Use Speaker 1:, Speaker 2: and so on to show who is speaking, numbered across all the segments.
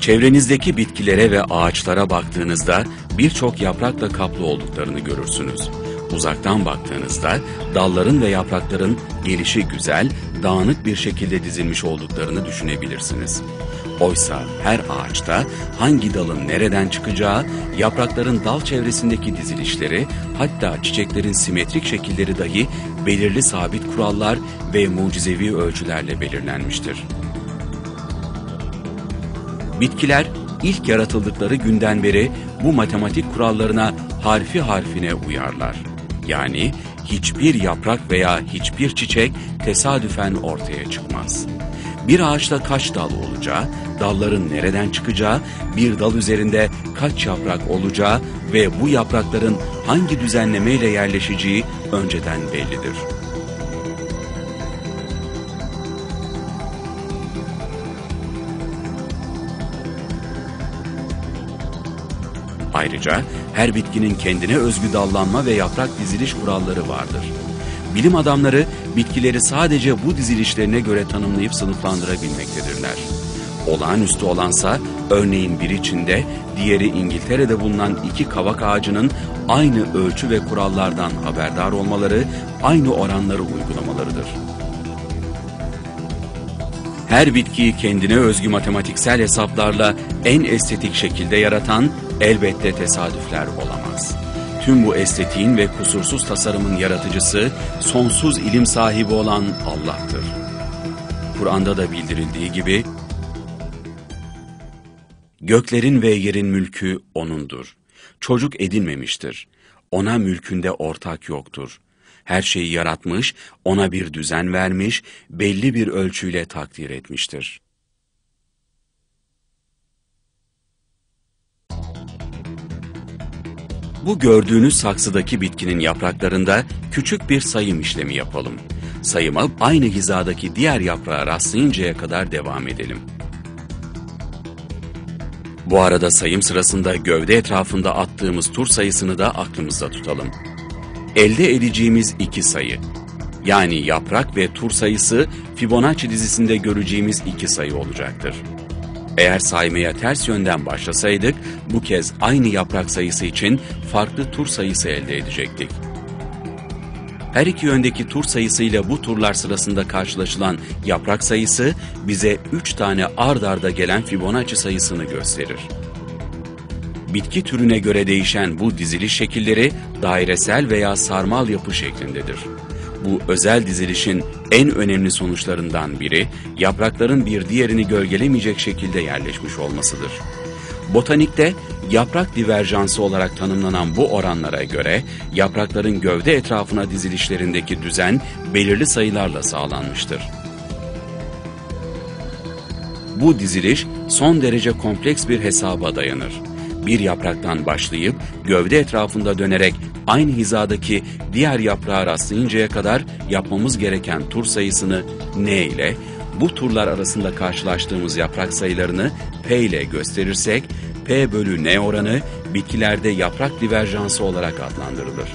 Speaker 1: Çevrenizdeki bitkilere ve ağaçlara baktığınızda birçok yaprakla kaplı olduklarını görürsünüz. Uzaktan baktığınızda dalların ve yaprakların gelişi güzel, dağınık bir şekilde dizilmiş olduklarını düşünebilirsiniz. Oysa her ağaçta hangi dalın nereden çıkacağı, yaprakların dal çevresindeki dizilişleri, hatta çiçeklerin simetrik şekilleri dahi belirli sabit kurallar ve mucizevi ölçülerle belirlenmiştir. Bitkiler ilk yaratıldıkları günden beri bu matematik kurallarına harfi harfine uyarlar. Yani hiçbir yaprak veya hiçbir çiçek tesadüfen ortaya çıkmaz. Bir ağaçta kaç dal olacağı, dalların nereden çıkacağı, bir dal üzerinde kaç yaprak olacağı ve bu yaprakların hangi düzenlemeyle yerleşeceği önceden bellidir. Ayrıca her bitkinin kendine özgü dallanma ve yaprak diziliş kuralları vardır. Bilim adamları bitkileri sadece bu dizilişlerine göre tanımlayıp sınıflandırabilmektedirler. Olağanüstü olansa örneğin biri Çin'de, diğeri İngiltere'de bulunan iki kavak ağacının aynı ölçü ve kurallardan haberdar olmaları, aynı oranları uygulamalarıdır. Her bitkiyi kendine özgü matematiksel hesaplarla en estetik şekilde yaratan elbette tesadüfler olamaz. Tüm bu estetiğin ve kusursuz tasarımın yaratıcısı, sonsuz ilim sahibi olan Allah'tır. Kur'an'da da bildirildiği gibi, Göklerin ve yerin mülkü O'nundur. Çocuk edinmemiştir. Ona mülkünde ortak yoktur. Her şeyi yaratmış, ona bir düzen vermiş, belli bir ölçüyle takdir etmiştir. Bu gördüğünüz saksıdaki bitkinin yapraklarında küçük bir sayım işlemi yapalım. Sayıma aynı hizadaki diğer yaprağa rastlayıncaya kadar devam edelim. Bu arada sayım sırasında gövde etrafında attığımız tur sayısını da aklımızda tutalım. Elde edeceğimiz iki sayı, yani yaprak ve tur sayısı Fibonacci dizisinde göreceğimiz iki sayı olacaktır. Eğer saymaya ters yönden başlasaydık, bu kez aynı yaprak sayısı için farklı tur sayısı elde edecektik. Her iki yöndeki tur sayısıyla bu turlar sırasında karşılaşılan yaprak sayısı bize 3 tane ard arda gelen Fibonacci sayısını gösterir. Bitki türüne göre değişen bu diziliş şekilleri dairesel veya sarmal yapı şeklindedir. Bu özel dizilişin en önemli sonuçlarından biri yaprakların bir diğerini gölgelemeyecek şekilde yerleşmiş olmasıdır. Botanikte yaprak diverjansı olarak tanımlanan bu oranlara göre yaprakların gövde etrafına dizilişlerindeki düzen belirli sayılarla sağlanmıştır. Bu diziliş son derece kompleks bir hesaba dayanır. Bir yapraktan başlayıp gövde etrafında dönerek aynı hizadaki diğer yaprağa rastlayıncaya kadar yapmamız gereken tur sayısını n ile, bu turlar arasında karşılaştığımız yaprak sayılarını P ile gösterirsek, P bölü N oranı bitkilerde yaprak diverjansı olarak adlandırılır.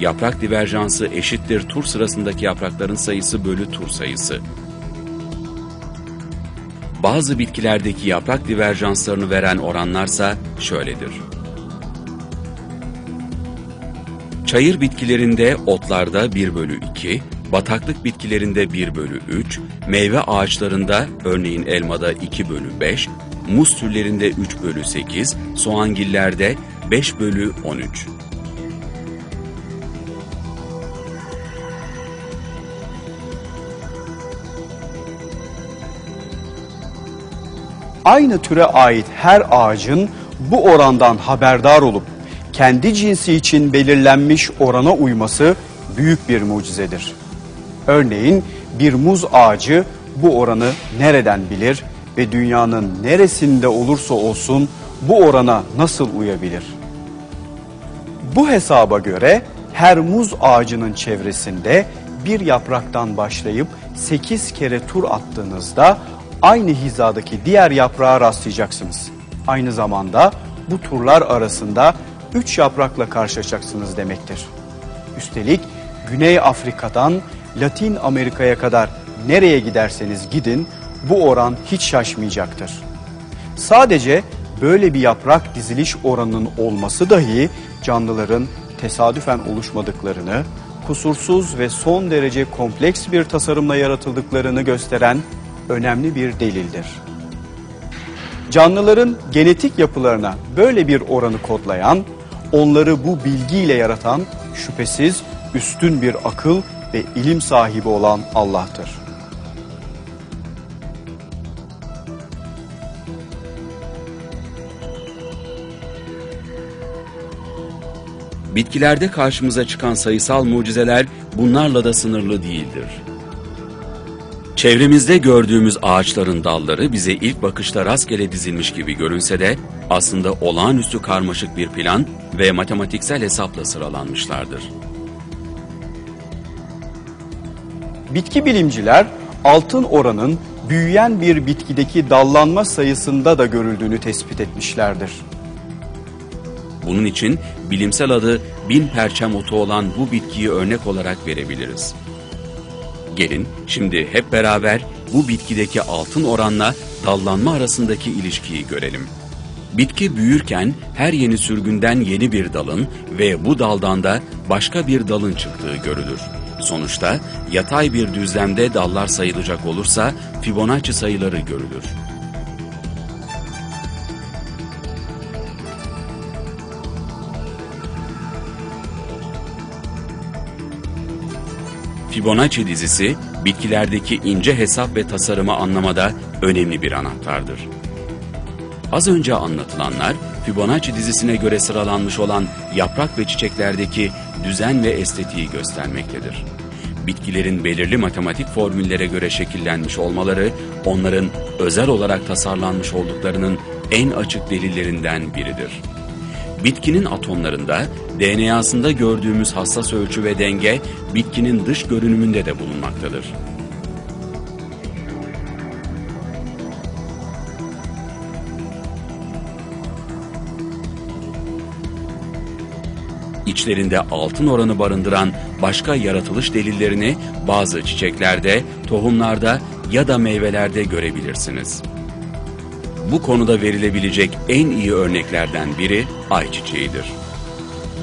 Speaker 1: Yaprak diverjansı eşittir tur sırasındaki yaprakların sayısı bölü tur sayısı. Bazı bitkilerdeki yaprak diverjanslarını veren oranlarsa şöyledir. Çayır bitkilerinde otlarda 1 bölü 2, bataklık bitkilerinde 1 bölü 3, meyve ağaçlarında örneğin elmada 2 bölü 5, muz türlerinde 3 bölü 8, soğangillerde 5 bölü 13.
Speaker 2: Aynı türe ait her ağacın bu orandan haberdar olup kendi cinsi için belirlenmiş orana uyması büyük bir mucizedir. Örneğin bir muz ağacı bu oranı nereden bilir ve dünyanın neresinde olursa olsun bu orana nasıl uyabilir? Bu hesaba göre her muz ağacının çevresinde bir yapraktan başlayıp 8 kere tur attığınızda aynı hizadaki diğer yaprağa rastlayacaksınız. Aynı zamanda bu turlar arasında 3 yaprakla karşılaşacaksınız demektir. Üstelik Güney Afrika'dan Latin Amerika'ya kadar nereye giderseniz gidin bu oran hiç şaşmayacaktır. Sadece böyle bir yaprak diziliş oranının olması dahi canlıların tesadüfen oluşmadıklarını, kusursuz ve son derece kompleks bir tasarımla yaratıldıklarını gösteren önemli bir delildir. Canlıların genetik yapılarına böyle bir oranı kodlayan, onları bu bilgiyle yaratan şüphesiz üstün bir akıl ve ilim sahibi olan Allah'tır.
Speaker 1: Bitkilerde karşımıza çıkan sayısal mucizeler bunlarla da sınırlı değildir. Çevremizde gördüğümüz ağaçların dalları bize ilk bakışta rastgele dizilmiş gibi görünse de aslında olağanüstü karmaşık bir plan ve matematiksel hesapla sıralanmışlardır.
Speaker 2: Bitki bilimciler altın oranın büyüyen bir bitkideki dallanma sayısında da görüldüğünü tespit etmişlerdir.
Speaker 1: Bunun için bilimsel adı bin perçem otu olan bu bitkiyi örnek olarak verebiliriz. Gelin şimdi hep beraber bu bitkideki altın oranla dallanma arasındaki ilişkiyi görelim. Bitki büyürken her yeni sürgünden yeni bir dalın ve bu daldan da başka bir dalın çıktığı görülür. Sonuçta yatay bir düzlemde dallar sayılacak olursa Fibonacci sayıları görülür. Fibonacci dizisi bitkilerdeki ince hesap ve tasarımı anlamada önemli bir anahtardır. Az önce anlatılanlar Fibonacci dizisine göre sıralanmış olan yaprak ve çiçeklerdeki düzen ve estetiği göstermektedir. Bitkilerin belirli matematik formüllere göre şekillenmiş olmaları onların özel olarak tasarlanmış olduklarının en açık delillerinden biridir. Bitkinin atomlarında DNA'sında gördüğümüz hassas ölçü ve denge bitkinin dış görünümünde de bulunmaktadır. İçlerinde altın oranı barındıran başka yaratılış delillerini bazı çiçeklerde, tohumlarda ya da meyvelerde görebilirsiniz. Bu konuda verilebilecek en iyi örneklerden biri ayçiçeğidir.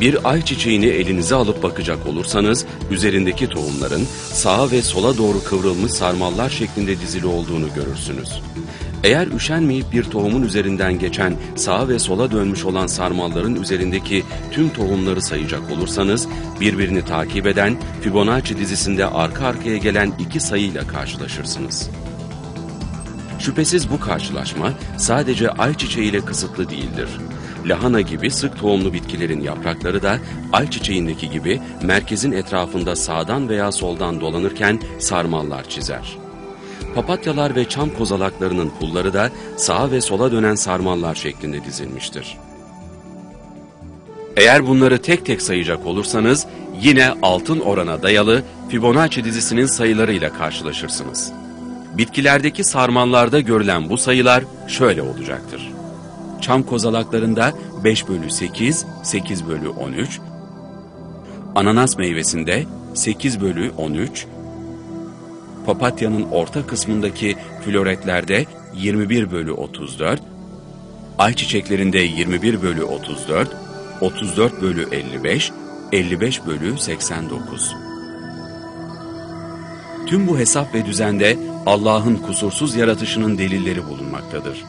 Speaker 1: Bir ayçiçeğini elinize alıp bakacak olursanız üzerindeki tohumların sağa ve sola doğru kıvrılmış sarmallar şeklinde dizili olduğunu görürsünüz. Eğer üşenmeyip bir tohumun üzerinden geçen sağa ve sola dönmüş olan sarmalların üzerindeki tüm tohumları sayacak olursanız birbirini takip eden Fibonacci dizisinde arka arkaya gelen iki sayıyla karşılaşırsınız. Şüphesiz bu karşılaşma sadece ayçiçeği ile kısıtlı değildir. Lahana gibi sık tohumlu bitkilerin yaprakları da ayçiçeğindeki gibi merkezin etrafında sağdan veya soldan dolanırken sarmallar çizer. Papatyalar ve çam kozalaklarının pulları da sağa ve sola dönen sarmallar şeklinde dizilmiştir. Eğer bunları tek tek sayacak olursanız yine altın orana dayalı Fibonacci dizisinin sayılarıyla karşılaşırsınız. Bitkilerdeki sarmallarda görülen bu sayılar şöyle olacaktır. Çam kozalaklarında 5 bölü 8, 8 bölü 13, ananas meyvesinde 8 bölü 13, papatyanın orta kısmındaki floretlerde 21 bölü 34, ayçiçeklerinde 21 bölü 34, 34 bölü 55, 55 bölü 89. Tüm bu hesap ve düzende Allah'ın kusursuz yaratışının delilleri bulunmaktadır.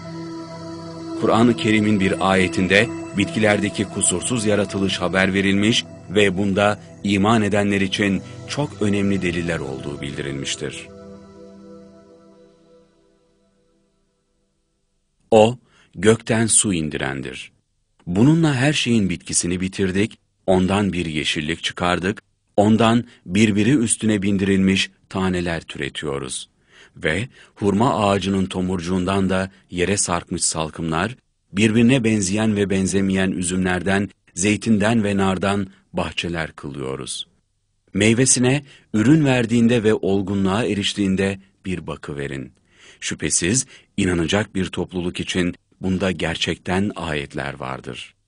Speaker 1: Kur'an-ı Kerim'in bir ayetinde bitkilerdeki kusursuz yaratılış haber verilmiş ve bunda iman edenler için çok önemli deliller olduğu bildirilmiştir. O, gökten su indirendir. Bununla her şeyin bitkisini bitirdik, ondan bir yeşillik çıkardık, ondan birbiri üstüne bindirilmiş taneler türetiyoruz. Ve hurma ağacının tomurcuğundan da yere sarkmış salkımlar, birbirine benzeyen ve benzemeyen üzümlerden, zeytinden ve nardan bahçeler kılıyoruz. Meyvesine ürün verdiğinde ve olgunluğa eriştiğinde bir bakı verin. Şüphesiz inanacak bir topluluk için bunda gerçekten ayetler vardır.''